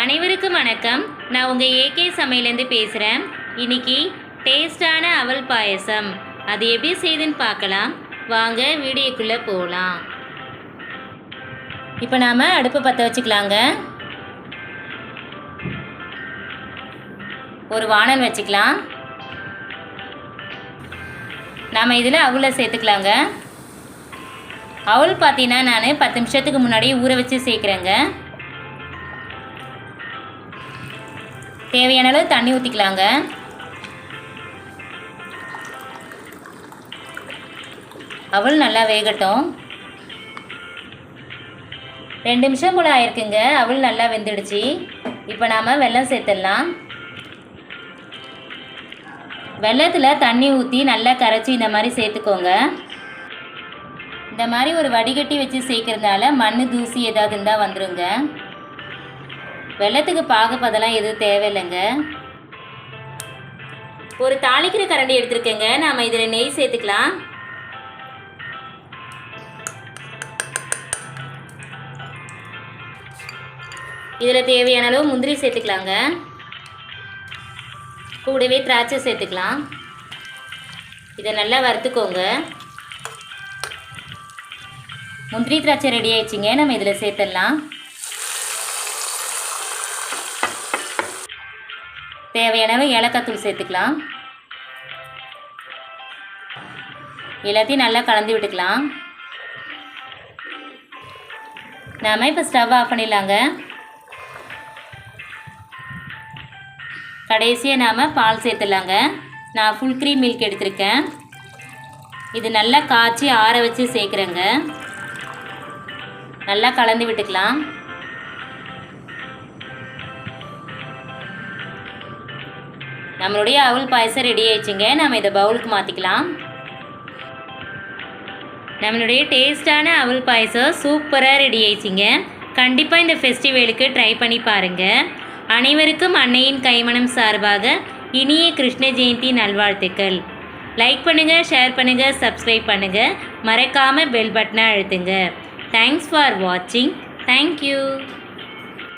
அனைவருக்கும் வணக்கம். நான் உங்கள் ஏகே சமையலேருந்து பேசுகிறேன் இன்னைக்கு டேஸ்டான அவல் பாயசம். அது எப்படி செய்யுதுன்னு பார்க்கலாம். வாங்க வீடியோக்குள்ளே போகலாம் இப்போ நாம் அடுப்பு பற்ற வச்சுக்கலாங்க. ஒரு வானல் வச்சுக்கலாம். நாம் இதில் அவலை சேர்த்துக்கலாங்க. அவல் பார்த்தீங்கன்னா நான் பத்து நிமிஷத்துக்கு முன்னாடி ஊற வச்சு சேர்க்குறேங்க. தேவையான அளவு தண்ணி ஊற்றிக்கலாங்க அவள் நல்லா வேகட்டும். ரெண்டு நிமிஷம் போல் ஆயிருக்குங்க. அவள் நல்லா வெந்துடுச்சு. இப்போ நாம் வெல்லம் சேர்த்துடலாம். வெள்ளத்தில் தண்ணி ஊற்றி நல்லா கரைச்சி இந்த மாதிரி சேர்த்துக்கோங்க. இந்த மாதிரி ஒரு வடிகட்டி வச்சு சேர்க்கறதுனால மண் தூசி ஏதாவது இருந்தால் வந்துருங்க. வெள்ளத்துக்கு பாகுப்பதெல்லாம் எதுவும் தேவையில்லைங்க. ஒரு தாளிக்கிற கரண்டி எடுத்துருக்கேங்க. நாம் இதில் நெய் சேர்த்துக்கலாம். இதில் தேவையான அளவு முந்திரி சேர்த்துக்கலாங்க. கூடவே திராட்சை சேர்த்துக்கலாம். இதை நல்லா வறுத்துக்கோங்க. முந்திரி திராட்சை ரெடி ஆயிடுச்சிங்க. நம்ம இதில் சேர்த்துடலாம். தேவையான அளவு ஏலக்காய் தூள் சேர்த்துக்கலாம். எல்லாத்தையும் நல்லா கலந்து விட்டுக்கலாம். நாம் இப்போ ஸ்டவ் ஆஃப் பண்ணிடலாங்க. கடைசியாக நாம் பால் சேர்த்துடலாங்க. நான் ஃபுல் க்ரீம் மில்க் எடுத்திருக்கேன். இது நல்லா காய்ச்சி ஆற வச்சு சேர்க்குறேங்க. நல்லா கலந்து விட்டுக்கலாம். நம்மளுடைய அவல் பாயசம் ரெடி ஆயிடுச்சுங்க. நம்ம இதை பவுலுக்கு மாற்றிக்கலாம் நம்மளுடைய டேஸ்டான அவல் பாயசம் சூப்பராக ரெடி ஆயிடுச்சுங்க. கண்டிப்பாக இந்த ஃபெஸ்டிவலுக்கு ட்ரை பண்ணி பாருங்கள் அனைவருக்கும் அன்னையின் கைமணம் சார்பாக இனிய கிருஷ்ண ஜெயந்தி நல்வாழ்த்துக்கள். லைக் பண்ணுங்கள் ஷேர் பண்ணுங்கள் சப்ஸ்கிரைப் பண்ணுங்கள் மறக்காமல் பெல் பட்டனை அழுத்துங்க. தேங்க்ஸ் ஃபார் வாட்சிங் தேங்க்யூ